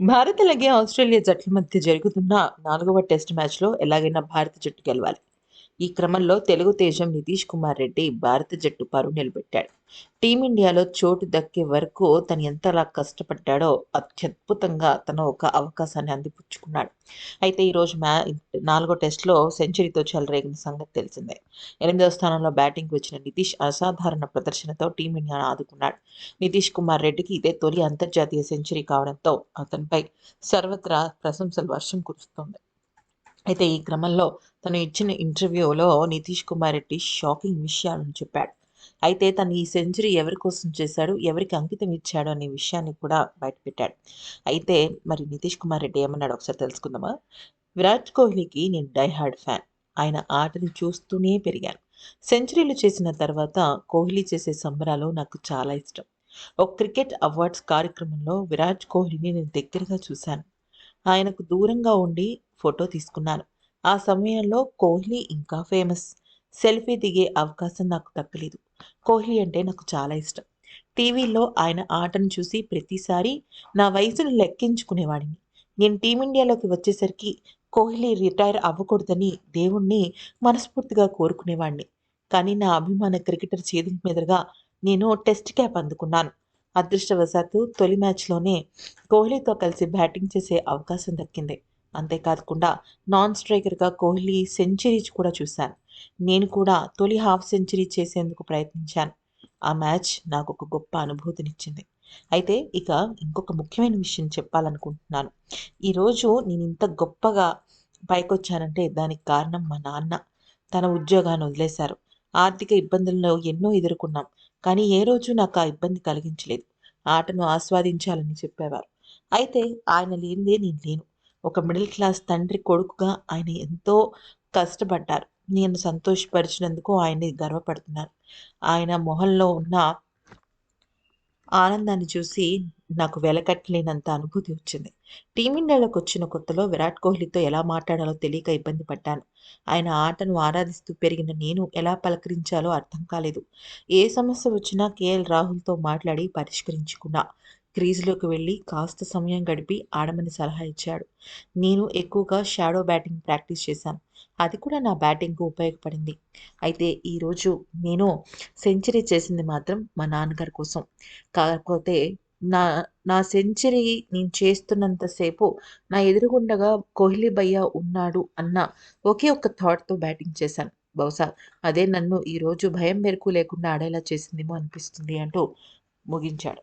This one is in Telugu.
భారత్ అలాగే ఆస్ట్రేలియా జట్ల మధ్య జరుగుతున్న నాలుగవ టెస్ట్ మ్యాచ్లో ఎలాగైనా భారత జట్టు గెలవాలి. ఈ క్రమంలో తెలుగు తేజం నితీష్ కుమార్ రెడ్డి భారత జట్టు పరువు నిలబెట్టాడు టీమిండియాలో చోటు దక్కే వరకు తను ఎంతలా కష్టపడ్డాడో అత్యద్భుతంగా తను ఒక అవకాశాన్ని అందిపుచ్చుకున్నాడు. అయితే ఈరోజు మ్యా నాలుగో టెస్ట్లో సెంచరీతో చెలరేగిన సంగతి తెలిసిందే. ఎనిమిదవ స్థానంలో బ్యాటింగ్ వచ్చిన నితీష్ అసాధారణ ప్రదర్శనతో టీమిండియాను ఆదుకున్నాడు. నితీష్ కుమార్ రెడ్డికి ఇదే తొలి అంతర్జాతీయ సెంచరీ కావడంతో అతనిపై సర్వత్రా ప్రశంసలు వర్షం కురుస్తోంది. అయితే ఈ క్రమంలో తను ఇచ్చిన ఇంటర్వ్యూలో నితీష్ కుమార్ రెడ్డి షాకింగ్ విషయాలను చెప్పాడు. అయితే తను ఈ సెంచరీ ఎవరి కోసం చేశాడు ఎవరికి అంకితం ఇచ్చాడు అనే విషయాన్ని కూడా బయటపెట్టాడు. అయితే మరి నితీష్ కుమార్ రెడ్డి ఏమన్నాడు ఒకసారి తెలుసుకుందామా? విరాట్ కోహ్లీకి నేను డైహార్డ్ ఫ్యాన్. ఆయన ఆటని చూస్తూనే పెరిగాను. సెంచరీలు చేసిన తర్వాత కోహ్లీ చేసే సంబరాలు నాకు చాలా ఇష్టం. ఒక క్రికెట్ అవార్డ్స్ కార్యక్రమంలో విరాట్ కోహ్లీని నేను దగ్గరగా చూశాను. ఆయనకు దూరంగా ఉండి ఫోటో తీసుకున్నాను. ఆ సమయంలో కోహ్లీ ఇంకా ఫేమస్. సెల్ఫీ దిగే అవకాశం నాకు దక్కలేదు. కోహ్లీ అంటే నాకు చాలా ఇష్టం. టీవీలో ఆయన ఆటను చూసి ప్రతిసారి నా వయసును లెక్కించుకునేవాడిని. నేను టీమిండియాలోకి వచ్చేసరికి కోహ్లీ రిటైర్ అవ్వకూడదని దేవుణ్ణి మనస్ఫూర్తిగా కోరుకునేవాడిని. కానీ నా అభిమాన క్రికెటర్ చేతుల మీదుగా నేను టెస్ట్ క్యాప్ అందుకున్నాను. అదృష్టవశాత్తు తొలి మ్యాచ్లోనే కోహ్లీతో కలిసి బ్యాటింగ్ చేసే అవకాశం దక్కింది. అంతేకాకుండా నాన్ స్ట్రైకర్గా కోహ్లీ సెంచరీ కూడా చూశాను. నేను కూడా తొలి హాఫ్ సెంచరీ చేసేందుకు ప్రయత్నించాను. ఆ మ్యాచ్ నాకు ఒక గొప్ప అనుభూతినిచ్చింది. అయితే ఇక ఇంకొక ముఖ్యమైన విషయం చెప్పాలనుకుంటున్నాను. ఈరోజు నేను ఇంత గొప్పగా పైకొచ్చానంటే దానికి కారణం మా నాన్న. తన ఉద్యోగాన్ని వదిలేశారు. ఆర్థిక ఇబ్బందులను ఎన్నో ఎదుర్కొన్నాం. కానీ ఏ రోజు నాకు ఆ ఇబ్బంది కలిగించలేదు. ఆటను ఆస్వాదించాలని చెప్పేవారు. అయితే ఆయన లేనిదే నేను లేను. ఒక మిడిల్ క్లాస్ తండ్రి కొడుకుగా ఆయన ఎంతో కష్టపడ్డారు. నేను సంతోషపరిచినందుకు ఆయన్ని గర్వపడుతున్నాను. ఆయన మొహంలో ఉన్న ఆనందాన్ని చూసి నాకు వెలకట్టలేనంత అనుభూతి వచ్చింది. టీమిండియాలోకి వచ్చిన కొత్తలో విరాట్ కోహ్లీతో ఎలా మాట్లాడాలో తెలియక ఇబ్బంది పడ్డాను. ఆయన ఆటను ఆరాధిస్తూ పెరిగిన నేను ఎలా పలకరించాలో అర్థం కాలేదు. ఏ సమస్య వచ్చినా కేఎల్ రాహుల్తో మాట్లాడి పరిష్కరించుకున్నా. క్రీజ్లోకి వెళ్ళి కాస్త సమయం గడిపి ఆడమని సలహా ఇచ్చాడు. నేను ఎక్కువగా షాడో బ్యాటింగ్ ప్రాక్టీస్ చేశాను. అది కూడా నా బ్యాటింగ్కు ఉపయోగపడింది. అయితే ఈరోజు నేను సెంచరీ చేసింది మాత్రం మా నాన్నగారి కోసం. కాకపోతే నా నా సెంచరీ నేను చేస్తున్నంతసేపు నా ఎదురుగుండగా కోహ్లీ భయ్య ఉన్నాడు అన్న ఒకే ఒక్క థాట్తో బ్యాటింగ్ చేశాను. బహుశా అదే నన్ను ఈరోజు భయం మెరుకు లేకుండా ఆడేలా చేసిందేమో అనిపిస్తుంది అంటూ ముగించాడు.